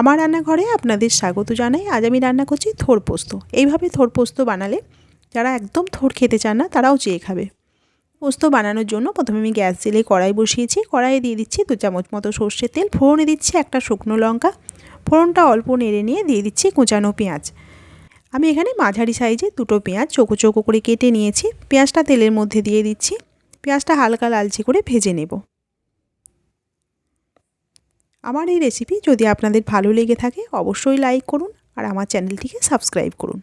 আমার রান্নাঘরে আপনাদের স্বাগত জানাই। আজ আমি রান্না করছি থোর পোস্ত। এইভাবে থোর পোস্ত বানালে যারা একদম থোর খেতে চান না, তারাও চেয়ে খাবে। পোস্ত বানানোর জন্য প্রথমে আমি গ্যাস জেলে কড়াই বসিয়েছি। কড়াইয়ে দিয়ে দিচ্ছি দু চামচ মতো সর্ষের তেল। ফোড়নে দিচ্ছি একটা শুকনো লঙ্কা। ফোড়নটা অল্প নেড়ে নিয়ে দিয়ে দিচ্ছি কোঁচানো পেঁয়াজ। আমি এখানে মাঝারি সাইজে দুটো পেঁয়াজ চোখো চোখো করে কেটে নিয়েছি। পেঁয়াজটা তেলের মধ্যে দিয়ে দিচ্ছি। পেঁয়াজটা হালকা লালচে করে ভেজে নেব। আমার এই রেসিপি যদি আপনাদের ভালো লেগে থাকে, অবশ্যই লাইক করুন আর আমার চ্যানেলটিকে সাবস্ক্রাইব করুন।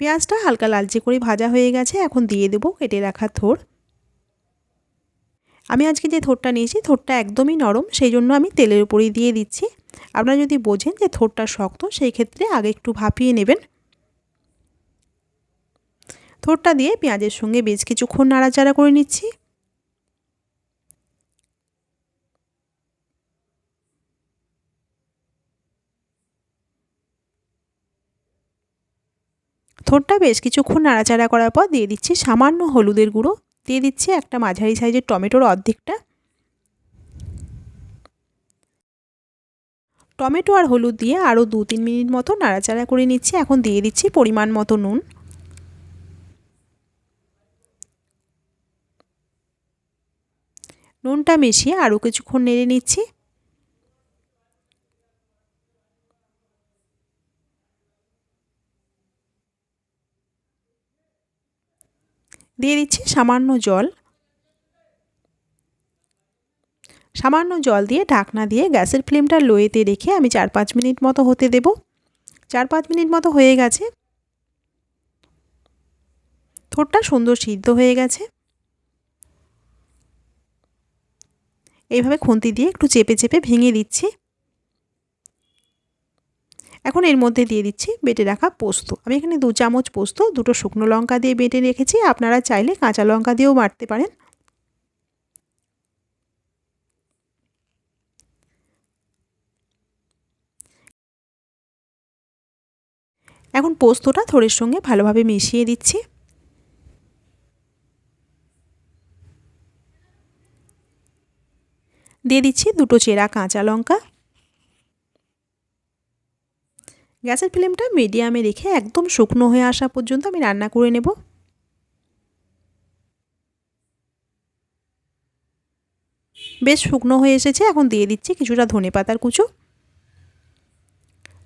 পেঁয়াজটা হালকা লালচে করে ভাজা হয়ে গেছে, এখন দিয়ে দেবো কেটে রাখা থোর আমি আজকে যে থোরটা নিয়েছি থোরটা একদমই নরম, সেই জন্য আমি তেলের উপরেই দিয়ে দিচ্ছি। আপনারা যদি বোঝেন যে থোরটা শক্ত, সেই ক্ষেত্রে আগে একটু ভাপিয়ে নেবেন। থোরটা দিয়ে পেঁয়াজের সঙ্গে বেশ কিছুক্ষণ নাড়াচাড়া করে নিচ্ছি। থোরটা বেশ কিছুক্ষণ নাড়াচাড়া করার পর দিয়ে দিচ্ছি সামান্য হলুদের গুঁড়ো। দিয়ে দিচ্ছি একটা মাঝারি সাইজের টমেটোর অর্ধেকটা। টমেটো আর হলুদ দিয়ে আরও দু তিন মিনিট মতো নাড়াচাড়া করে নিচ্ছি। এখন দিয়ে দিচ্ছি পরিমাণ মতো নুন। নুনটা মিশিয়ে আরও কিছুক্ষণ নেড়ে নিচ্ছি। দিয়ে দিচ্ছি সামান্য জল। সামান্য জল দিয়ে ঢাকনা দিয়ে গ্যাসের ফ্লেমটা লোয়েতে রেখে আমি চার পাঁচ মিনিট মতো হতে দেব। চার পাঁচ মিনিট মতো হয়ে গেছে। থোরটা সুন্দর সিদ্ধ হয়ে গেছে। এইভাবে খুন্তি দিয়ে একটু চেপে চেপে ভেঙে দিচ্ছি। এখন এর মধ্যে দিয়ে দিচ্ছি বেটে রাখা পোস্ত। আমি এখানে দু চামচ পোস্ত, দুটো শুকনো লঙ্কা দিয়ে বেটে রেখেছি। আপনারা চাইলে কাঁচা লঙ্কা দিয়েও বাটতে পারেন। এখন পোস্তটা থোড়ের সঙ্গে ভালোভাবে মিশিয়ে দিচ্ছি। দিয়ে দিচ্ছি দুটো চেরা কাঁচা লঙ্কা। গ্যাসের ফ্লেমটা মিডিয়ামে রেখে একদম শুকনো হয়ে আসা পর্যন্ত আমি রান্না করে নেব। বেশ শুকনো হয়ে এসেছে, এখন দিয়ে দিচ্ছি কিছুটা ধনে পাতার কুচো।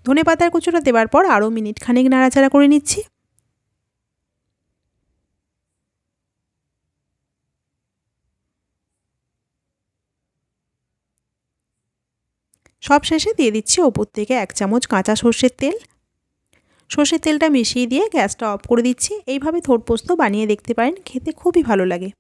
ধনে পাতার কুচোটা দেওয়ার পর আরও মিনিট খানিক নাড়াচাড়া করে নিচ্ছি। সব শেষে দিয়ে দিচ্ছি ওপর থেকে এক চামচ কাঁচা সর্ষের তেল। সর্ষের তেলটা মিশিয়ে দিয়ে গ্যাসটা অফ করে দিচ্ছি। এইভাবে থোট পোস্ত বানিয়ে দেখতে পারেন, খেতে খুবই ভালো লাগে।